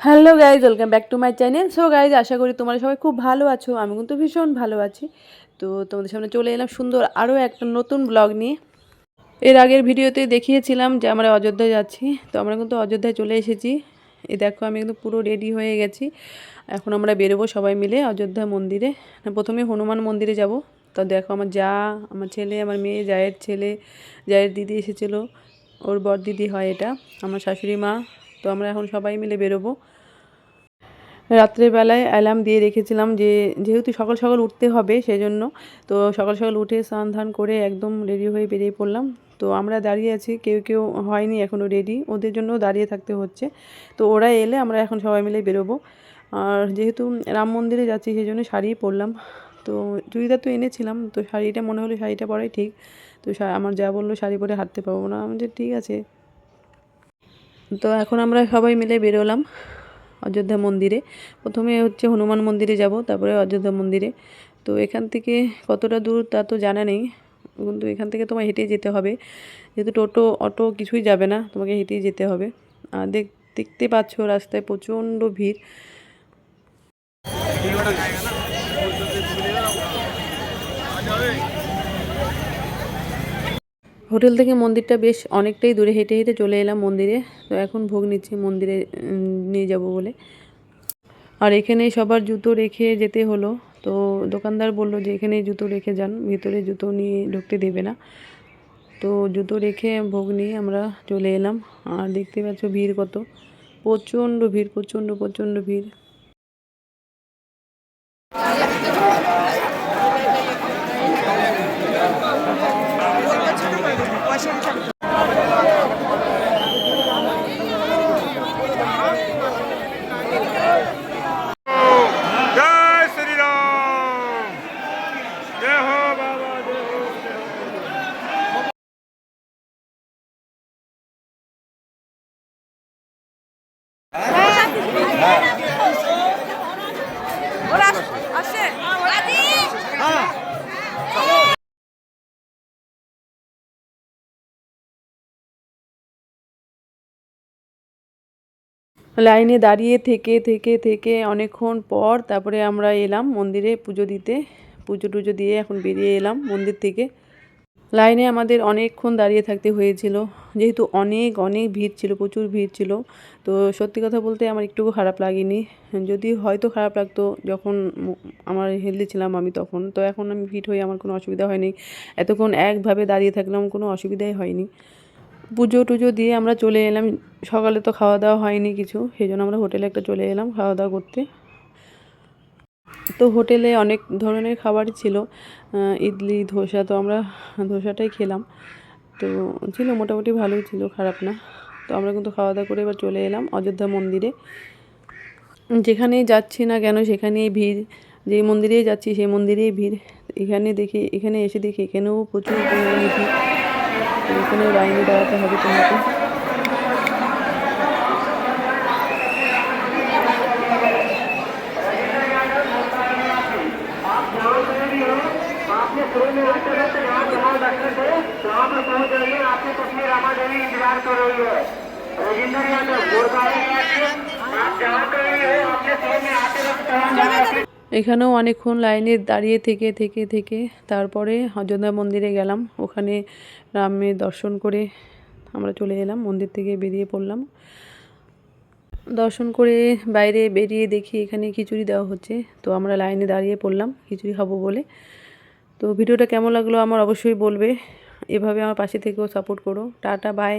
Hello guys, welcome back to my channel. So guys, আশা করি তোমরা সবাই খুব ভালো আছো, আমি কিন্তু ভীষণ ভালো আছি। তো তোমাদের সামনে চলে এলাম সুন্দর আরও একটা নতুন ব্লগ নিয়ে। এর আগের ভিডিওতে দেখিয়েছিলাম যে আমরা অযোধ্যায় যাচ্ছি, তো আমরা কিন্তু অযোধ্যায় চলে এসেছি। এ দেখো, আমি কিন্তু পুরো রেডি হয়ে গেছি। এখন আমরা বেরোবো সবাই মিলে অযোধ্যা মন্দিরে। প্রথমে হনুমান মন্দিরে যাব। তো দেখো, আমার যা, আমার ছেলে, আমার মেয়ে, জায়ের ছেলে, জায়ের দিদি এসেছিল। ওর বর দিদি হয় এটা, আমার শাশুড়ি মা। তো আমরা এখন সবাই মিলে বেরোবো। রাত্রেবেলায় অ্যালার্ম দিয়ে রেখেছিলাম যে, যেহেতু সকাল সকাল উঠতে হবে সেজন্য, তো সকাল সকাল উঠে স্নান ধান করে একদম রেডি হয়ে বেরিয়ে পড়লাম। তো আমরা দাঁড়িয়ে আছি, কেউ কেউ হয়নি এখনও রেডি ওদের জন্য দাঁড়িয়ে থাকতে হচ্ছে। তো ওরা এলে আমরা এখন সবাই মিলে বেরোবো। আর যেহেতু রাম মন্দিরে যাচ্ছি সেই জন্য শাড়ি পরলাম। তো চুড়িদার তো এনেছিলাম, তো শাড়িটা মনে হলো শাড়িটা পরাই ঠিক। তো আমার যা বলল শাড়ি পরে হাঁটতে পারব না। আমি যে ঠিক আছে। তো এখন আমরা সবাই মিলে বেরোলাম অযোধ্যা মন্দিরে। প্রথমে হচ্ছে হনুমান মন্দিরে যাব, তারপরে অযোধ্যা মন্দিরে। তো এখান থেকে কতটা দূর তা তো জানা নেই, কিন্তু এখান থেকে তোমায় হেঁটে যেতে হবে। যেহেতু টোটো, অটো কিছুই যাবে না, তোমাকে হেঁটেই যেতে হবে। আর দেখ, দেখতে পাচ্ছ রাস্তায় প্রচণ্ড ভিড়। হোটেল থেকে মন্দিরটা বেশ অনেকটাই দূরে, হেঁটে হেঁটে চলে এলাম মন্দিরে। তো এখন ভোগ নিচ্ছি, মন্দিরে নিয়ে যাব বলে। আর এখানে সবার জুতো রেখে যেতে হলো। তো দোকানদার বলল যে, এখানে জুতো রেখে যান, ভিতরে জুতো নিয়ে ঢুকতে দেবে না। তো জুতো রেখে ভোগ নিয়ে আমরা চলে এলাম। আর দেখতে পাচ্ছ ভিড় কত। প্রচণ্ড ভিড়, প্রচণ্ড প্রচণ্ড ভিড়। লাইনে দাঁড়িয়ে থেকে থেকে থেকে অনেকক্ষণ পর তারপরে আমরা এলাম মন্দিরে পুজো দিতে। পুজো টুজো দিয়ে এখন বেরিয়ে এলাম মন্দির থেকে। লাইনে আমাদের অনেকক্ষণ দাঁড়িয়ে থাকতে হয়েছিল। যেহেতু অনেক অনেক ভিড় ছিল, প্রচুর ভিড় ছিল। তো সত্যি কথা বলতে আমার একটুকু খারাপ লাগেনি। যদি হয়তো খারাপ লাগতো, যখন আমার হেলদি ছিলাম আমি তখন। তো এখন আমি ফিট হয়ে আমার কোনো অসুবিধা হয়নি। এতক্ষণ একভাবে দাঁড়িয়ে থাকলাম, কোনো অসুবিধাই হয়নি। পুজো টুজো দিয়ে আমরা চলে এলাম। সকালে তো খাওয়া দাওয়া হয়নি কিছু। সেই জন্য আমরা হোটেলে একটা চলে এলাম খাওয়া দাওয়া করতে। তো হোটেলে অনেক ধরনের খাবারই ছিল। ইডলি, ধোসা তো আমরা ধোসাটাই খেলাম। তো ছিল, মোটামুটি ভালোই ছিল, খারাপ না। তো আমরা কিন্তু খাওয়া দাওয়া করে এবার চলে এলাম অযোধ্যা মন্দিরে। যেখানেই যাচ্ছি না কেন, সেখানেই ভিড়। যেই মন্দিরেই যাচ্ছি, সেই মন্দিরেই ভিড়। এখানে দেখি, এখানে এসে দেখি, এখানেও প্রচুর পরিমাণে ভিড়। এখানেও লাইনে দাঁড়াতে হবে তোমাকে। आपने शुरू में आते हैं तो यहाँ जमाओ दर्शन थे तो वहाँ पर पहुँच जाइए आपकी पत्नी रमा देवी इंतजार कर रही है राजेंद्र यादव गुड़गांव निवासी आप जहाँ कर रही हो आपने शुरू में आते वक्त तमाम जगह এখানেও অনেকক্ষণ লাইনে দাঁড়িয়ে থেকে থেকে থেকে তারপরে অযোধ্যা মন্দিরে গেলাম ওখানে রামের দর্শন করে আমরা চলে এলাম মন্দির থেকে বেরিয়ে পড়লাম দর্শন করে বাইরে বেরিয়ে দেখি এখানে খিচুড়ি দেওয়া হচ্ছে তো আমরা লাইনে দাঁড়িয়ে পড়লাম খিচুড়ি খাবো বলে তো ভিডিওটা কেমন লাগল আমার অবশ্যই বলবে। এভাবে আমার পাশে থেকেও সাপোর্ট করো। Tata bye